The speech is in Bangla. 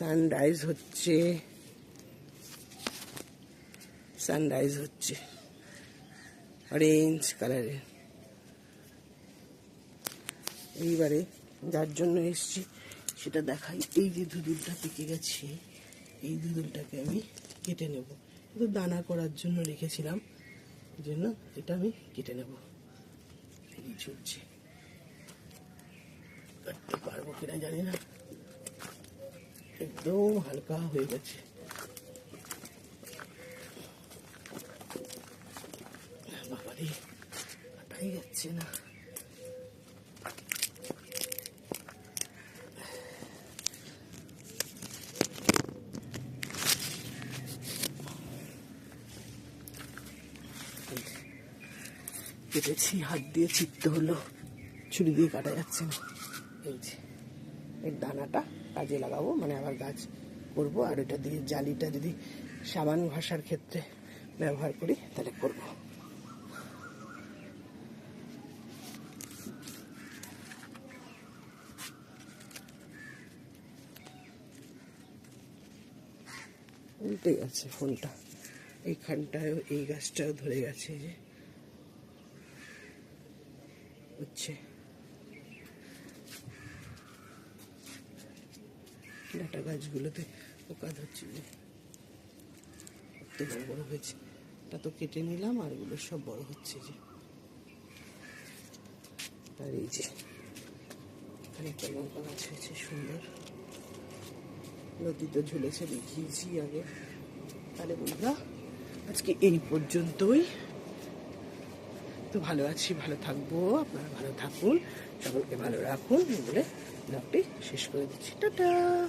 সানরাইজ হচ্ছে। সানরাইজ হচ্ছে। অরেঞ্জ কালারের। এইবারে যার জন্য এসছি, সেটা দেখাই। এই যে ধুদুলটা পেকে গেছে, এই ধুদুলটাকে আমি কেটে নেব। কিন্তু দানা করার জন্য রেখেছিলাম জন্য এটা আমি কেটে নেব। ঝুলছে। কাটতে পারব কিনা জানি না। একদম হালকা হয়ে গেছে। কাটাই যাচ্ছে না। কেটেছি, হাত দিয়ে চিত্ত হলো। ছুরি দিয়ে কাটা যাচ্ছে না। এই যে। এর দানাটা কাজে লাগাবো মানে আবার গাছ করব, আর এটা দিয়ে জালিটা যদি সাবান ঘষার ক্ষেত্রে ব্যবহার করি, তাহলে করব। উল্টে গেছে ফোনটা। এইখানটায় এই গাছটাও ধরে গেছে যে। হচ্ছে। ডাটা গাছগুলোতে পোকা ধরছে যে। কত বড় বড় হয়েছে। তা তো কেটে নিলাম, আর এগুলো সব বড় হচ্ছে যে। আর এই যে, এখানে একটা লঙ্কা গাছ হয়েছে, সুন্দর। নদীতে ঝুলেছে, দেখিয়েছি আগে। তাহলে বন্ধুরা, আজকে এই পর্যন্তই। তো ভালো আছি, ভালো থাকব, আপনারা ভালো থাকুন। সকলকে ভালো রাখুন। বলে ব্লগটি শেষ করে দিচ্ছি। টাটা!